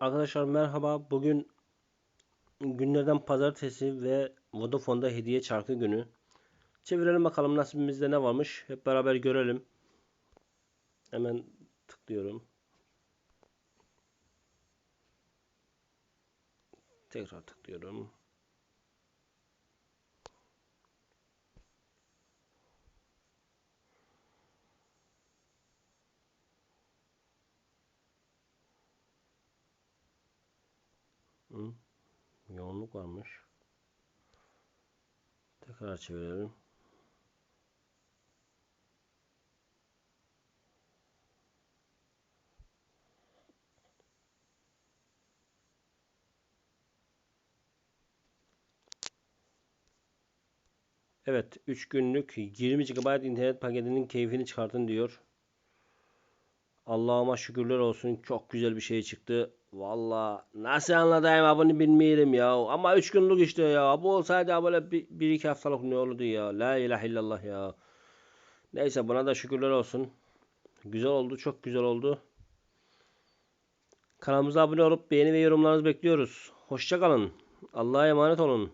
Arkadaşlar merhaba. Bugün günlerden pazartesi ve Vodafone'da hediye çarkı günü. Çevirelim bakalım nasibimizde ne varmış. Hep beraber görelim. Hemen tıklıyorum. Tekrar tıklıyorum. Hı. Yoğunluk varmış. Tekrar çevirelim. Evet 3 günlük 20 GB internet paketinin keyfini çıkartın diyor. Allah'ıma şükürler olsun çok güzel bir şey çıktı. Valla nasıl anlatayım bunu bilmiyorum ya. Ama 3 günlük işte ya. Bu olsaydı böyle 1-2 haftalık ne olurdu ya. La ilahe illallah ya. Neyse buna da şükürler olsun. Güzel oldu çok güzel oldu. Kanalımıza abone olup beğeni ve yorumlarınızı bekliyoruz. Hoşçakalın. Allah'a emanet olun.